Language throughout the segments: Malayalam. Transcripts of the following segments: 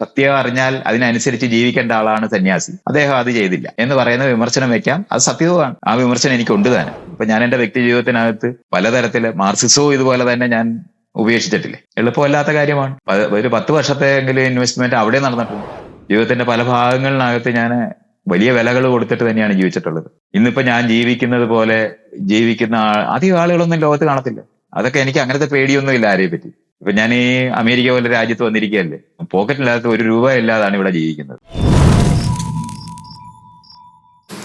സത്യം അറിഞ്ഞാൽ അതിനനുസരിച്ച് ജീവിക്കേണ്ട ആളാണ് സന്യാസി. അദ്ദേഹം അത് ചെയ്തില്ല. എന്ന് പറയുന്ന വിമർശനം വെക്കാം. അത് സത്യവുമാണ്. ആ വിമർശനം എനിക്ക് ഉണ്ട് തന്നെ. അപ്പൊ ഞാൻ എന്റെ വ്യക്തി ജീവിതത്തിനകത്ത് പലതരത്തിൽ മാർസിസോ ഇതുപോലെ തന്നെ ഞാൻ ഉപേക്ഷിച്ചിട്ടില്ലേ? എളുപ്പമല്ലാത്ത കാര്യമാണ്. ഒരു പത്ത് വർഷത്തെങ്കിലും ഇൻവെസ്റ്റ്മെന്റ് അവിടെ നടന്നിട്ടുണ്ട്. ജീവിതത്തിന്റെ പല ഭാഗങ്ങളിനകത്ത് ഞാൻ വലിയ വിലകൾ കൊടുത്തിട്ട് തന്നെയാണ് ജീവിച്ചിട്ടുള്ളത്. ഇന്നിപ്പോ ഞാൻ ജീവിക്കുന്നത് പോലെ ജീവിക്കുന്ന അധികം ആളുകളൊന്നും ലോകത്ത് കാണത്തില്ല. അതൊക്കെ എനിക്ക് അങ്ങനത്തെ പേടിയൊന്നും ഇല്ല ആരെയും പറ്റി ഇപ്പൊ ഞാൻ ഈ അമേരിക്ക പോലെ രാജ്യത്ത് വന്നിരിക്കുകയല്ലേ? പോക്കറ്റില്ലാത്ത ഒരു രൂപ ഇല്ലാതാണ് ഇവിടെ ജീവിക്കുന്നത്.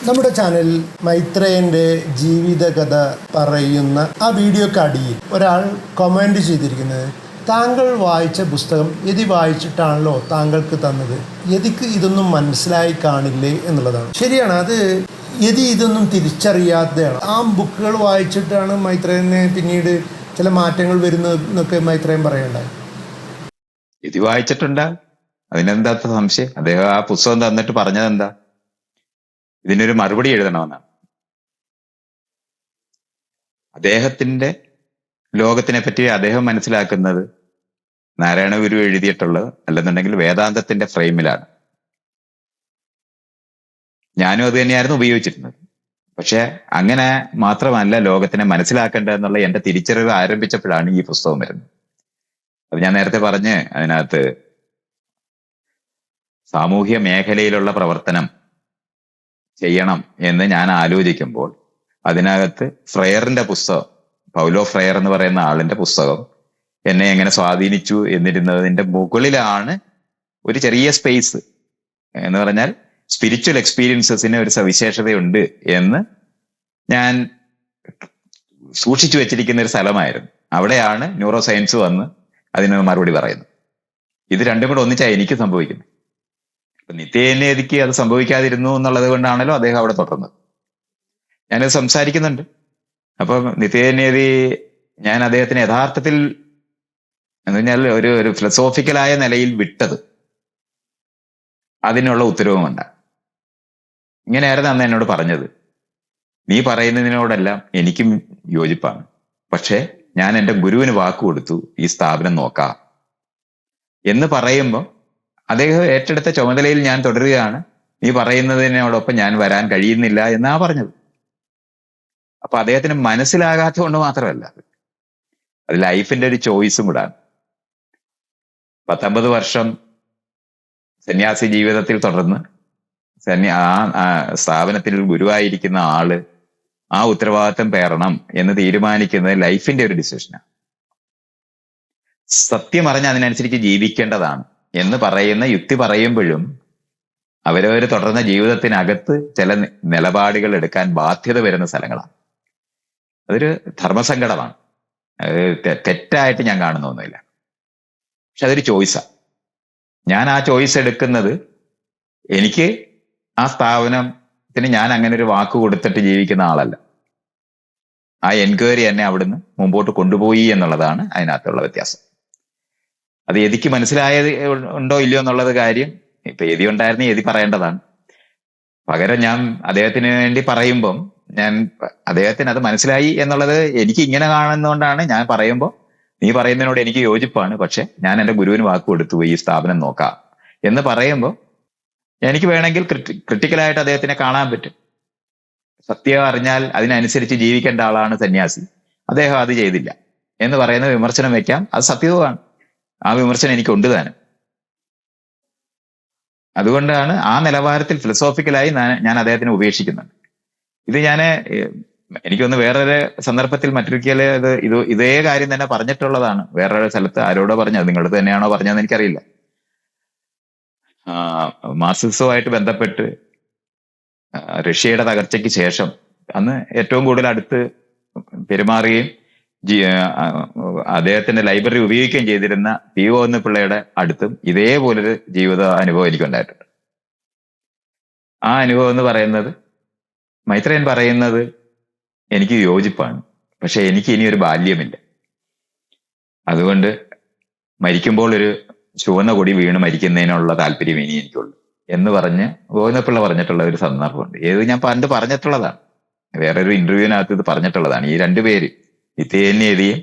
നമ്മുടെ ചാനൽ മൈത്രേയന്റെ ജീവിതകഥ പറയുന്ന ആ വീഡിയോക്ക് അടിയിൽ ഒരാൾ കമന്റ് ചെയ്തിരിക്കുന്നത് താങ്കൾ വായിച്ച പുസ്തകം യതി വായിച്ചിട്ടാണല്ലോ താങ്കൾക്ക് തന്നത്? യതിക്ക് ഇതൊന്നും മനസ്സിലായി കാണില്ലേ? എന്നുള്ളതാണ്. ശരിയാണ് അത് യതി ഇതൊന്നും തിരിച്ചറിയാത്തതാണ്. ആ ബുക്കുകൾ വായിച്ചിട്ടാണ് മൈത്രേനെ പിന്നീട് ചില മാറ്റങ്ങൾ വരുന്നു എന്നൊക്കെ മൈത്രയും പറയണ്ടായി ഇത് വായിച്ചിട്ടുണ്ടാ? അതിനെന്താ സംശയം? അദ്ദേഹം ആ പുസ്തകം തന്നിട്ട് പറഞ്ഞത് എന്താ ഇതിനൊരു മറുപടി എഴുതണമെന്നാണ്. അദ്ദേഹത്തിന്റെ ലോകത്തിനെ പറ്റി അദ്ദേഹം മനസ്സിലാക്കുന്നത് നാരായണ ഗുരു എഴുതിയിട്ടുള്ളത് അല്ലെന്നുണ്ടെങ്കിൽ വേദാന്തത്തിന്റെ ഫ്രെയിമിലാണ്. ഞാനും അത് തന്നെയായിരുന്നു ഉപയോഗിച്ചിരുന്നത്. പക്ഷെ അങ്ങനെ മാത്രമല്ല ലോകത്തിനെ മനസ്സിലാക്കേണ്ടത് എന്നുള്ള എന്റെ തിരിച്ചറിവ് ആരംഭിച്ചപ്പോഴാണ് ഈ പുസ്തകം വരുന്നത്. അത് ഞാൻ നേരത്തെ പറഞ്ഞ് അതിനകത്ത് സാമൂഹ്യ മേഖലയിലുള്ള പ്രവർത്തനം ചെയ്യണം എന്ന് ഞാൻ ആലോചിക്കുമ്പോൾ അതിനകത്ത് ഫ്രെയറിന്റെ പുസ്തകം പൗലോ ഫ്രെയർ എന്ന് പറയുന്ന ആളിന്റെ പുസ്തകം എന്നെ എങ്ങനെ സ്വാധീനിച്ചു എന്നിരുന്നതിന്റെ മുകളിലാണ് ഒരു ചെറിയ സ്പേസ് എന്ന് പറഞ്ഞാൽ സ്പിരിച്വൽ എക്സ്പീരിയൻസസിന് ഒരു സവിശേഷതയുണ്ട് എന്ന് ഞാൻ സൂക്ഷിച്ചു വെച്ചിരിക്കുന്ന ഒരു സ്ഥലമായിരുന്നു. അവിടെയാണ് ന്യൂറോ സയൻസ് വന്ന് അതിന് മറുപടി പറയുന്നത്. ഇത് രണ്ടും കൂടെ ഒന്നിച്ചാണ് എനിക്ക് സംഭവിക്കുന്നത്. അപ്പൊ നിത്യേനേതിക്ക് അത് സംഭവിക്കാതിരുന്നു എന്നുള്ളത് കൊണ്ടാണല്ലോ അദ്ദേഹം അവിടെ തുടർന്നത് ഞാനത് സംസാരിക്കുന്നുണ്ട്. അപ്പൊ നിത്യേനേതി ഞാൻ അദ്ദേഹത്തിന് യഥാർത്ഥത്തിൽ എന്ന് പറഞ്ഞാൽ ഒരു ഒരു ഫിലസോഫിക്കലായ നിലയിൽ വിട്ടത്. അതിനുള്ള ഉത്തരവുമുണ്ട് ഇങ്ങനെയായിരുന്നു അന്ന് എന്നോട് പറഞ്ഞത്. നീ പറയുന്നതിനോടെല്ലാം എനിക്കും യോജിപ്പാണ്. പക്ഷേ ഞാൻ എന്റെ ഗുരുവിന് വാക്ക് കൊടുത്തു ഈ സ്ഥാപനം നോക്കാം. എന്ന് പറയുമ്പോൾ അദ്ദേഹം ഏറ്റെടുത്ത ചുമതലയിൽ ഞാൻ തുടരുകയാണ്. നീ പറയുന്നതിനോടൊപ്പം ഞാൻ വരാൻ കഴിയുന്നില്ല എന്നാ പറഞ്ഞത്. അപ്പൊ അദ്ദേഹത്തിന് മനസ്സിലാകാത്ത കൊണ്ട് മാത്രമല്ല അത്. ലൈഫിന്റെ ഒരു ചോയ്സും കൂടാണ് പത്തൊമ്പത് വർഷം സന്യാസി ജീവിതത്തിൽ തുടർന്ന് സന്യാ ആ സ്ഥാപനത്തിൽ ഗുരുവായിരിക്കുന്ന ആൾ ആ ഉത്തരവാദിത്തം പേറണം എന്ന് തീരുമാനിക്കുന്നത് ലൈഫിന്റെ ഒരു ഡിസിഷനാണ് സത്യം അറിഞ്ഞ് അതിനനുസരിച്ച് ജീവിക്കേണ്ടതാണ് എന്ന് പറയുന്ന യുക്തി പറയുമ്പോഴും അവരവർ തുടർന്ന ജീവിതത്തിനകത്ത് ചില നിലപാടുകൾ എടുക്കാൻ ബാധ്യത വരുന്ന സ്ഥലങ്ങളാണ്. അതൊരു ധർമ്മസങ്കടമാണ്. തെറ്റായിട്ട് ഞാൻ കാണുന്ന ഒന്നുമില്ല. പക്ഷെ അതൊരു ചോയ്സാണ് ഞാൻ ആ ചോയ്സ് എടുക്കുന്നത് എനിക്ക് ആ സ്ഥാപനത്തിന് ഞാൻ അങ്ങനെ ഒരു വാക്ക് കൊടുത്തിട്ട് ജീവിക്കുന്ന ആളല്ല. ആ എൻക്വയറി എന്നെ അവിടുന്ന് മുമ്പോട്ട് കൊണ്ടുപോയി എന്നുള്ളതാണ് അതിനകത്തുള്ള വ്യത്യാസം. അത് എതിക്ക് മനസ്സിലായത് ഉണ്ടോ ഇല്ലയോ എന്നുള്ളത് കാര്യം ഇപ്പൊ എതി ഉണ്ടായിരുന്ന എതി പറയേണ്ടതാണ്. പകരം ഞാൻ അദ്ദേഹത്തിന് വേണ്ടി പറയുമ്പം ഞാൻ അദ്ദേഹത്തിന് അത് മനസ്സിലായി എന്നുള്ളത് എനിക്ക് ഇങ്ങനെ കാണുന്നതുകൊണ്ടാണ് ഞാൻ പറയുമ്പോൾ നീ പറയുന്നതിനോട് എനിക്ക് യോജിപ്പാണ്. പക്ഷെ ഞാൻ എന്റെ ഗുരുവിന് വാക്ക് കൊടുത്തു ഈ സ്ഥാപനം നോക്കാം. എന്ന് പറയുമ്പോൾ എനിക്ക് വേണമെങ്കിൽ ക്രിട്ടിക്കലായിട്ട് അദ്ദേഹത്തിനെ കാണാൻ പറ്റും. സത്യം അറിഞ്ഞാൽ അതിനനുസരിച്ച് ജീവിക്കേണ്ട ആളാണ് സന്യാസി. അദ്ദേഹം അത് ചെയ്തില്ല. എന്ന് പറയുന്ന വിമർശനം വെക്കാം. അത് സത്യവുമാണ്. ആ വിമർശനം എനിക്ക് ഉണ്ട് താനും. അതുകൊണ്ടാണ് ആ നിലവാരത്തിൽ ഫിലോസോഫിക്കലായി ഞാൻ- അദ്ദേഹത്തിനെ ഉപേക്ഷിക്കുന്നുണ്ട്. ഇത് ഞാൻ എനിക്കൊന്ന് വേറൊരു സന്ദർഭത്തിൽ മറ്റൊരിക്കൽ ഇത് ഇതേ കാര്യം തന്നെ പറഞ്ഞിട്ടുള്ളതാണ്. വേറൊരു സ്ഥലത്ത് ആരോടോ പറഞ്ഞത്. നിങ്ങളുടെ തന്നെയാണോ പറഞ്ഞതെന്ന് എനിക്കറിയില്ല. ആ, മാർക്സിസവുമായിട്ട് ബന്ധപ്പെട്ട് റഷ്യയുടെ തകർച്ചയ്ക്ക് ശേഷം അന്ന് ഏറ്റവും കൂടുതൽ അടുത്ത് പെരുമാറുകയും അദ്ദേഹത്തിന്റെ ലൈബ്രറി ഉപയോഗിക്കുകയും ചെയ്തിരുന്ന പി ഒ എന്ന പിള്ളയുടെ അടുത്തും ഇതേപോലൊരു ജീവിത അനുഭവം എനിക്കുണ്ടായിട്ടുണ്ട്. ആ അനുഭവം എന്ന് പറയുന്നത് മൈത്രയൻ പറയുന്നത് എനിക്ക് യോജിപ്പാണ് പക്ഷെ എനിക്ക് ഇനി ഒരു ബാല്യമില്ല. അതുകൊണ്ട് മരിക്കുമ്പോൾ ഒരു ചുവന്ന കൊടി വീണ് മരിക്കുന്നതിനുള്ള താല്പര്യം ഇനി എനിക്കുള്ളൂ എന്ന് പറഞ്ഞ് ഗോവിന്ദപ്പിള്ള പറഞ്ഞിട്ടുള്ള ഒരു സന്ദർഭമുണ്ട്. ഏത് ഞാൻ പണ്ട് പറഞ്ഞിട്ടുള്ളതാണ്. വേറെ ഒരു ഇന്റർവ്യൂവിനകത്ത് ഇത് പറഞ്ഞിട്ടുള്ളതാണ്. ഈ രണ്ടുപേര് നിത്യേന്യതിയും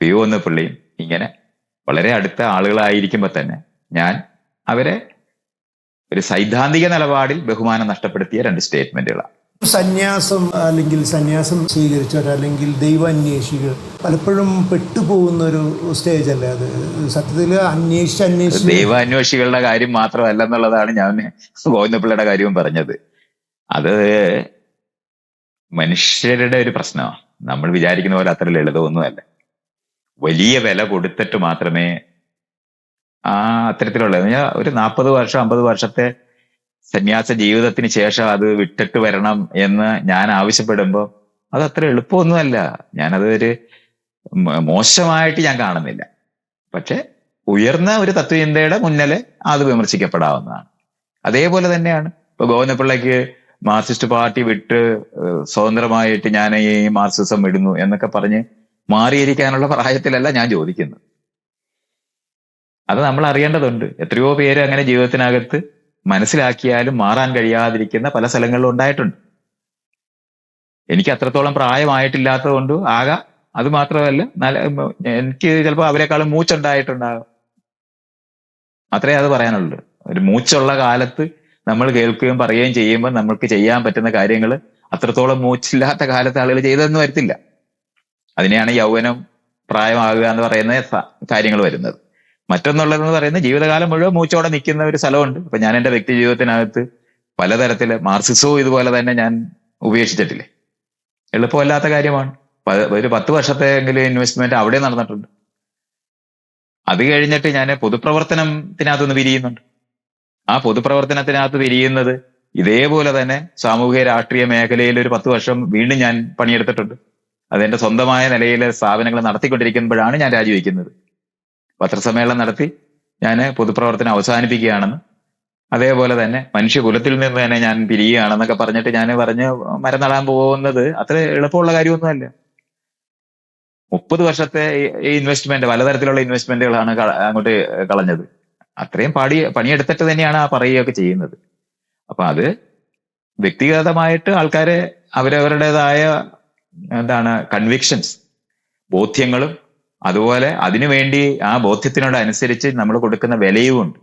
പി ഒ പിള്ളയും ഇങ്ങനെ വളരെ അടുത്ത ആളുകളായിരിക്കുമ്പോൾ തന്നെ ഞാൻ അവരെ ഒരു സൈദ്ധാന്തിക നിലപാടിൽ ബഹുമാനം നഷ്ടപ്പെടുത്തിയ രണ്ട് സ്റ്റേറ്റ്മെന്റുകളാണ്. സന്യാസം അല്ലെങ്കിൽ സന്യാസം സ്വീകരിച്ചവർ അല്ലെങ്കിൽ ദൈവാന്വേഷികൾ പലപ്പോഴും പെട്ടുപോകുന്ന ഒരു സ്റ്റേജ് അല്ലേ അത്? സത്യത്തിൽ അന്വേഷിച്ച് അന്വേഷിച്ച് ദൈവാന്വേഷികളുടെ കാര്യം മാത്രമല്ല എന്നുള്ളതാണ് ഞാൻ ഗോവിന്ദപിള്ളയുടെ കാര്യവും പറഞ്ഞത്. അത് മനുഷ്യരുടെ ഒരു പ്രശ്നമാണ് നമ്മൾ വിചാരിക്കുന്ന പോലെ അത്ര ലളിതമൊന്നുമല്ല. വലിയ വില കൊടുത്തിട്ട് മാത്രമേ ആ അത്തരത്തിലുള്ള ഒരു നാൽപ്പത് വർഷം അമ്പത് വർഷത്തെ സന്യാസ ജീവിതത്തിന് ശേഷം അത് വിട്ടിട്ട് വരണം എന്ന് ഞാൻ ആവശ്യപ്പെടുമ്പോൾ അത് അത്ര എളുപ്പമൊന്നുമല്ല. ഞാനത് ഒരു മോശമായിട്ട് ഞാൻ കാണുന്നില്ല. പക്ഷെ ഉയർന്ന ഒരു തത്വചിന്തയുടെ മുന്നിലെ അത് വിമർശിക്കപ്പെടാവുന്നതാണ്. അതേപോലെ തന്നെയാണ്. ഇപ്പൊ ഗോവിന്ദപിള്ളയ്ക്ക് മാർക്സിസ്റ്റ് പാർട്ടി വിട്ട് സ്വതന്ത്രമായിട്ട് ഞാൻ ഈ മാർക്സിസം വിടുന്നു എന്നൊക്കെ പറഞ്ഞ് മാറിയിരിക്കാനുള്ള പ്രായത്തിലല്ല ഞാൻ ചോദിക്കുന്നത്. അത് നമ്മൾ അറിയേണ്ടതുണ്ട്. എത്രയോ പേര് അങ്ങനെ ജീവിതത്തിനകത്ത് മനസ്സിലാക്കിയാലും മാറാൻ കഴിയാതിരിക്കുന്ന പല സ്ഥലങ്ങളിലും ഉണ്ടായിട്ടുണ്ട്. എനിക്ക് അത്രത്തോളം പ്രായമായിട്ടില്ലാത്തത് കൊണ്ട് ആകാം അത് മാത്രമല്ല നല്ല എനിക്ക് ചിലപ്പോൾ അവരെക്കാളും മൂച്ചുണ്ടായിട്ടുണ്ടാകും. അത്രേ അത് പറയാനുള്ളൂ. ഒരു മൂച്ചുള്ള കാലത്ത് നമ്മൾ കേൾക്കുകയും പറയുകയും ചെയ്യുമ്പോൾ നമ്മൾക്ക് ചെയ്യാൻ പറ്റുന്ന കാര്യങ്ങൾ അത്രത്തോളം മൂച്ചില്ലാത്ത കാലത്ത് ആളുകൾ ചെയ്തതെന്ന് വരത്തില്ല. അതിനെയാണ് യൗവനം പ്രായമാകുക എന്ന് പറയുന്ന കാര്യങ്ങൾ വരുന്നത്. മറ്റൊന്നുള്ളതെന്ന് പറയുന്നത് ജീവിതകാലം മുഴുവൻ മൂച്ചോടെ നിൽക്കുന്ന ഒരു സ്ഥലമുണ്ട്. അപ്പൊ ഞാൻ എന്റെ വ്യക്തി ജീവിതത്തിനകത്ത് പലതരത്തിൽ മാർസിസോ ഇതുപോലെ തന്നെ ഞാൻ ഉപേക്ഷിച്ചിട്ടില്ലേ? എളുപ്പമല്ലാത്ത കാര്യമാണ്. ഒരു പത്ത് വർഷത്തെ എങ്കിലും ഇൻവെസ്റ്റ്മെന്റ് അവിടെ നടന്നിട്ടുണ്ട്. അത് കഴിഞ്ഞിട്ട് ഞാൻ പൊതുപ്രവർത്തനത്തിനകത്തുനിന്ന് വിരിയുന്നുണ്ട് ആ പൊതുപ്രവർത്തനത്തിനകത്ത് വിരിയുന്നത് ഇതേപോലെ തന്നെ സാമൂഹിക രാഷ്ട്രീയ മേഖലയിൽ ഒരു പത്ത് വർഷം വീണ്ടും ഞാൻ പണിയെടുത്തിട്ടുണ്ട്. അതെന്റെ സ്വന്തമായ നിലയിൽ സ്ഥാപനങ്ങൾ നടത്തിക്കൊണ്ടിരിക്കുമ്പോഴാണ് ഞാൻ രാജിവെക്കുന്നത്. പത്രസമ്മേളനം നടത്തി ഞാൻ പൊതുപ്രവർത്തനം അവസാനിപ്പിക്കുകയാണെന്ന്. അതേപോലെ തന്നെ മനുഷ്യകുലത്തിൽ നിന്ന് തന്നെ ഞാൻ പിരിയുകയാണെന്നൊക്കെ പറഞ്ഞിട്ട് ഞാൻ പറഞ്ഞ് മരം നടാൻ പോകുന്നത് അത്ര എളുപ്പമുള്ള കാര്യമൊന്നുമല്ല. മുപ്പത് വർഷത്തെ ഈ ഇൻവെസ്റ്റ്മെന്റ് പലതരത്തിലുള്ള ഇൻവെസ്റ്റ്മെന്റുകളാണ് അങ്ങോട്ട് കളഞ്ഞത്. അത്രയും പാടി പണിയെടുത്തിട്ട് തന്നെയാണ് ആ പറയുകയൊക്കെ ചെയ്യുന്നത്. അപ്പൊ അത് വ്യക്തിഗതമായിട്ട് ആൾക്കാരെ അവരവരുടേതായ എന്താണ് കൺവിക്ഷൻസ് ബോധ്യങ്ങളും അതുപോലെ അതിനു വേണ്ടി ആ ബോധ്യത്തിനോട് അനുസരിച്ച് നമ്മൾ കൊടുക്കുന്ന വിലയുമുണ്ട്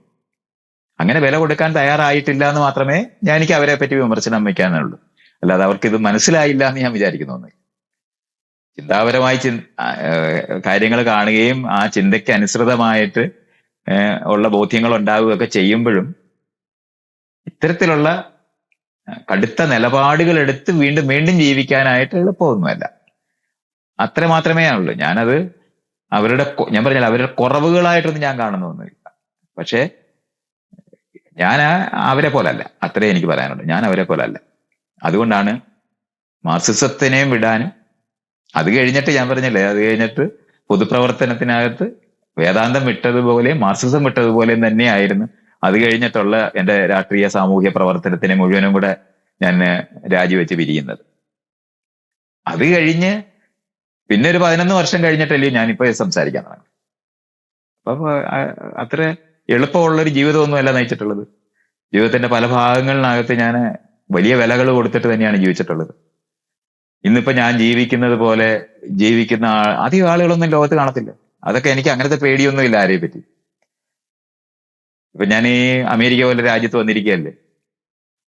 അങ്ങനെ വില കൊടുക്കാൻ തയ്യാറായിട്ടില്ല എന്ന് മാത്രമേ ഞാൻ എനിക്ക് അവരെ പറ്റി വിമർശനം വയ്ക്കാനുള്ളൂ. അല്ലാതെ അവർക്ക് ഇത് മനസ്സിലായില്ല എന്ന് ഞാൻ വിചാരിക്കുന്നു ചിന്താപരമായി ചിന് കാര്യങ്ങൾ കാണുകയും ആ ചിന്തയ്ക്ക് അനുസൃതമായിട്ട് ഉള്ള ബോധ്യങ്ങൾ ഉണ്ടാവുകയൊക്കെ ചെയ്യുമ്പോഴും ഇത്തരത്തിലുള്ള കടുത്ത നിലപാടുകൾ എടുത്ത് വീണ്ടും വീണ്ടും ജീവിക്കാനായിട്ട് എളുപ്പമൊന്നുമല്ല. അത്ര മാത്രമേ ഉള്ളൂ. ഞാനത് അവരുടെ ഞാൻ പറഞ്ഞാൽ അവരുടെ കുറവുകളായിട്ടൊന്നും ഞാൻ കാണുന്നൊന്നുമില്ല പക്ഷേ ഞാൻ അവരെ പോലല്ല. അത്രേ എനിക്ക് പറയാനുള്ളൂ. ഞാൻ അവരെ പോലല്ല. അതുകൊണ്ടാണ് മാർസിസത്തിനെയും വിടാനും അത് കഴിഞ്ഞിട്ട് ഞാൻ പറഞ്ഞില്ലേ അത് കഴിഞ്ഞിട്ട് പൊതുപ്രവർത്തനത്തിനകത്ത് വേദാന്തം വിട്ടതുപോലെ മാർസിസം വിട്ടതുപോലെയും തന്നെയായിരുന്നു. അത് കഴിഞ്ഞിട്ടുള്ള എന്റെ രാഷ്ട്രീയ സാമൂഹ്യ പ്രവർത്തനത്തിനെ മുഴുവനും കൂടെ ഞാൻ രാജിവെച്ച് പിരിയുന്നത്. അത് കഴിഞ്ഞ് പിന്നെ ഒരു പതിനൊന്ന് വർഷം കഴിഞ്ഞിട്ടല്ലേ ഞാനിപ്പോ സംസാരിക്കാൻ തുടങ്ങി. അപ്പൊ അത്ര എളുപ്പമുള്ളൊരു ജീവിതമൊന്നുമല്ല നയിച്ചിട്ടുള്ളത്. ജീവിതത്തിന്റെ പല ഭാഗങ്ങളിനകത്ത് ഞാൻ വലിയ വിലകൾ കൊടുത്തിട്ട് തന്നെയാണ് ജീവിച്ചിട്ടുള്ളത്. ഇന്നിപ്പോ ഞാൻ ജീവിക്കുന്നത് പോലെ ജീവിക്കുന്ന അധികം ആളുകളൊന്നും ലോകത്ത് കാണത്തില്ല. അതൊക്കെ എനിക്ക് അങ്ങനത്തെ പേടിയൊന്നും ഇല്ല ആരെയും പറ്റി. ഇപ്പൊ ഞാൻ ഈ അമേരിക്ക പോലെ രാജ്യത്ത് വന്നിരിക്കുകയല്ലേ.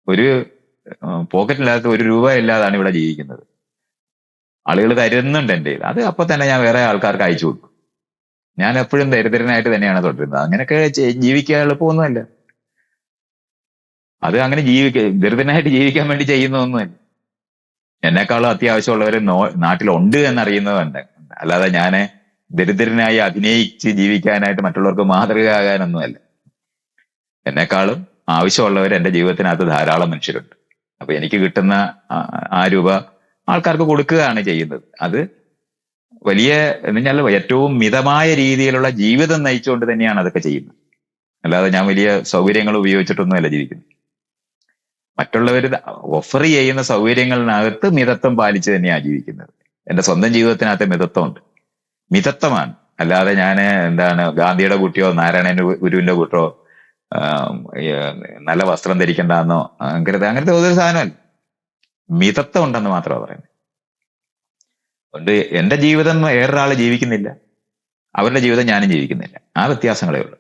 ഒരു പോക്കറ്റില്ലാത്ത ഒരു രൂപ ഇല്ലാതാണ് ഇവിടെ ജീവിക്കുന്നത്. ആളുകൾ തരുന്നുണ്ട് എന്റെ അത് അപ്പൊ തന്നെ ഞാൻ വേറെ ആൾക്കാർക്ക് അയച്ചു കൊടുക്കും. ഞാൻ എപ്പോഴും ദരിദ്രനായിട്ട് തന്നെയാണ് തുടരുന്നത്. അങ്ങനെയൊക്കെ ജീവിക്കാൻ എളുപ്പമൊന്നുമല്ല. അത് അങ്ങനെ ജീവിക്ക ദരിദ്രനായിട്ട് ജീവിക്കാൻ വേണ്ടി ചെയ്യുന്നതൊന്നുമല്ല. എന്നെക്കാളും അത്യാവശ്യമുള്ളവർ നാട്ടിലുണ്ട് എന്നറിയുന്നതുണ്ട്. അല്ലാതെ ഞാൻ ദരിദ്രനായി അഭിനയിച്ച് ജീവിക്കാനായിട്ട് മറ്റുള്ളവർക്ക് മാതൃകയാകാനൊന്നുമല്ല. എന്നെക്കാളും ആവശ്യമുള്ളവർ എന്റെ ജീവിതത്തിനകത്ത് ധാരാളം മനുഷ്യരുണ്ട്. അപ്പൊ എനിക്ക് കിട്ടുന്ന ആ രൂപ ആൾക്കാർക്ക് കൊടുക്കുകയാണ് ചെയ്യുന്നത്. അത് വലിയ എന്ന് പറഞ്ഞാൽ ഏറ്റവും മിതമായ രീതിയിലുള്ള ജീവിതം നയിച്ചുകൊണ്ട് തന്നെയാണ് അതൊക്കെ ചെയ്യുന്നത്. അല്ലാതെ ഞാൻ വലിയ സൗകര്യങ്ങൾ ഉപയോഗിച്ചിട്ടൊന്നുമല്ല ജീവിക്കുന്നത്. മറ്റുള്ളവർ ഓഫർ ചെയ്യുന്ന സൗകര്യങ്ങളിനകത്ത് മിതത്വം പാലിച്ച് തന്നെയാണ് ജീവിക്കുന്നത്. എന്റെ സ്വന്തം ജീവിതത്തിനകത്ത് മിതത്വമുണ്ട്. മിതത്വമാണ്. അല്ലാതെ ഞാൻ എന്താണ് ഗാന്ധിയുടെ കുട്ടിയോ നാരായണന്റെ ഗുരുവിന്റെ കൂട്ടോ നല്ല വസ്ത്രം ധരിക്കണ്ടെന്നോ അങ്ങനത്തെ അങ്ങനത്തെ ഒരു സാധനമല്ല. മിതത്വം ഉണ്ടെന്ന് മാത്രമാണ് പറയുന്നത് അതുകൊണ്ട് എന്റെ ജീവിതം വേറൊരാൾ ജീവിക്കുന്നില്ല. അവരുടെ ജീവിതം ഞാനും ജീവിക്കുന്നില്ല. ആ വ്യത്യാസങ്ങളേ ഉള്ളൂ.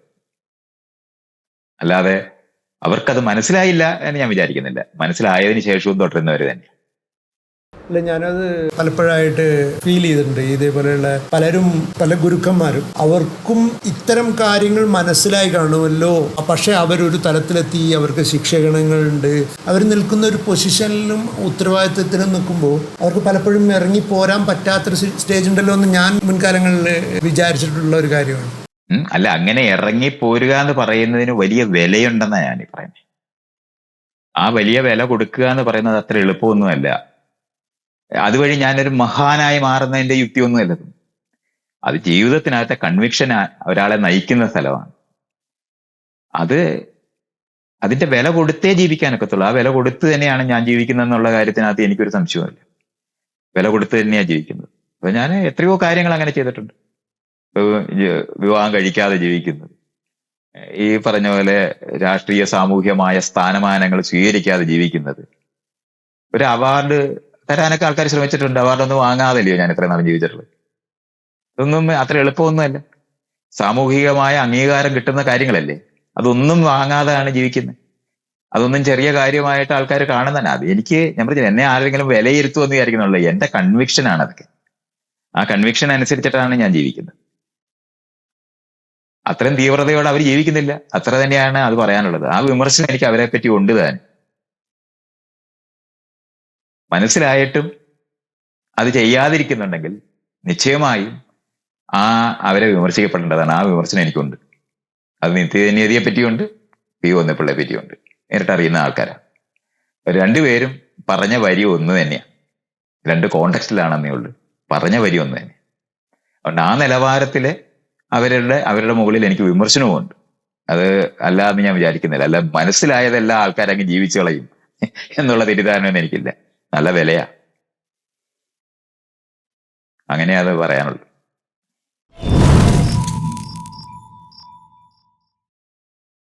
അല്ലാതെ അവർക്കത് മനസ്സിലായില്ല എന്ന് ഞാൻ വിചാരിക്കുന്നില്ല. മനസ്സിലായതിനു ശേഷവും തുടരുന്നവർ തന്നെ അല്ല ഞാനത് പലപ്പോഴായിട്ട് ഫീൽ ചെയ്തിട്ടുണ്ട്. ഇതേപോലെയുള്ള പലരും പല ഗുരുക്കന്മാരും അവർക്കും ഇത്തരം കാര്യങ്ങൾ മനസ്സിലായി കാണുമല്ലോ. പക്ഷെ അവരൊരു തലത്തിലെത്തി അവർക്ക് ശിക്ഷകണങ്ങളുണ്ട്. അവർ നിൽക്കുന്ന ഒരു പൊസിഷനിലും ഉത്തരവാദിത്വത്തിലും നിൽക്കുമ്പോൾ അവർക്ക് പലപ്പോഴും ഇറങ്ങി പോരാൻ പറ്റാത്തൊരു സ്റ്റേജ് ഉണ്ടല്ലോ എന്ന് ഞാൻ മുൻകാലങ്ങളിൽ വിചാരിച്ചിട്ടുള്ള ഒരു കാര്യമാണ്. അല്ല അങ്ങനെ ഇറങ്ങി പോരുക എന്ന് പറയുന്നതിന് വലിയ വിലയുണ്ടെന്നാണ് ഞാൻ പറയുന്നത് ആ വലിയ വില കൊടുക്കുക എന്ന് പറയുന്നത് അത്ര എളുപ്പമൊന്നുമല്ല. അതുവഴി ഞാനൊരു മഹാനായി മാറുന്നതിന്റെ യുക്തി ഒന്നും അല്ല. അത് ജീവിതത്തിനകത്തെ കൺവിക്ഷൻ ഒരാളെ നയിക്കുന്ന സ്ഥലമാണ്. അത് അതിന്റെ വില കൊടുത്തേ ജീവിക്കാനൊക്കത്തുള്ളൂ. ആ വില കൊടുത്ത് തന്നെയാണ് ഞാൻ ജീവിക്കുന്നത് എന്നുള്ള കാര്യത്തിനകത്ത് എനിക്കൊരു സംശയമില്ല വില കൊടുത്ത് തന്നെയാണ് ജീവിക്കുന്നത്. അപ്പൊ ഞാൻ എത്രയോ കാര്യങ്ങൾ അങ്ങനെ ചെയ്തിട്ടുണ്ട്. വിവാഹം കഴിക്കാതെ ജീവിക്കുന്നത്. ഈ പറഞ്ഞ പോലെ രാഷ്ട്രീയ സാമൂഹ്യമായ സ്ഥാനമാനങ്ങൾ സ്വീകരിക്കാതെ ജീവിക്കുന്നത്. ഒരു അവാർഡ് തരാനൊക്കെ ആൾക്കാർ ശ്രമിച്ചിട്ടുണ്ട്. അവാർഡൊന്നും വാങ്ങാതല്ലയോ ഞാൻ ഇത്രയും നാളും ജീവിച്ചിട്ടുള്ളത്. ഇതൊന്നും അത്ര എളുപ്പമൊന്നുമല്ല. സാമൂഹികമായ അംഗീകാരം കിട്ടുന്ന കാര്യങ്ങളല്ലേ? അതൊന്നും വാങ്ങാതെയാണ് ജീവിക്കുന്നത്. അതൊന്നും ചെറിയ കാര്യമായിട്ട് ആൾക്കാർ കാണുന്നതന്നെ അത് എനിക്ക് ഞാൻ പറഞ്ഞു എന്നെ ആരെങ്കിലും വിലയിരുത്തുമെന്ന് വിചാരിക്കുന്നുള്ളൂ. എന്റെ കൺവിക്ഷൻ ആണ് അതൊക്കെ. ആ കൺവിക്ഷൻ അനുസരിച്ചിട്ടാണ് ഞാൻ ജീവിക്കുന്നത്. അത്രയും തീവ്രതയോടെ അവർ ജീവിക്കുന്നില്ല. അത്ര തന്നെയാണ് അത് പറയാനുള്ളത്. ആ വിമർശനം എനിക്ക് അവരെ പറ്റി ഉണ്ട് താൻ. മനസ്സിലായിട്ടും അത് ചെയ്യാതിരിക്കുന്നുണ്ടെങ്കിൽ നിശ്ചയമായും ആ അവരെ വിമർശിക്കപ്പെടേണ്ടതാണ്. ആ വിമർശനം എനിക്കുണ്ട്. അത് നിത്യനിയതിയെ പറ്റിയുണ്ട് പി ഒന്നപ്പിള്ളയെ പറ്റിയുണ്ട്. നേരിട്ട് അറിയുന്ന ആൾക്കാരാണ്. രണ്ടുപേരും പറഞ്ഞ വരി ഒന്ന് തന്നെയാണ്. രണ്ട് കോണ്ടക്സ്റ്റിലാണെന്നേ ഉള്ളൂ. പറഞ്ഞ വരി ഒന്ന് തന്നെ അതുകൊണ്ട് ആ നിലവാരത്തിലെ അവരുടെ അവരുടെ മുകളിൽ എനിക്ക് വിമർശനവുമുണ്ട്. അത് അല്ലാന്ന് ഞാൻ വിചാരിക്കുന്നില്ല. അല്ല മനസ്സിലായതെല്ലാം ആൾക്കാരങ്ങ് ജീവിച്ചു കളയും എന്നുള്ള തെറ്റിദ്ധാരണ എനിക്കില്ല. നല്ല വിലയാ. അങ്ങനെയാണ് പറയാനുള്ളത്. പറയാനുള്ളൂ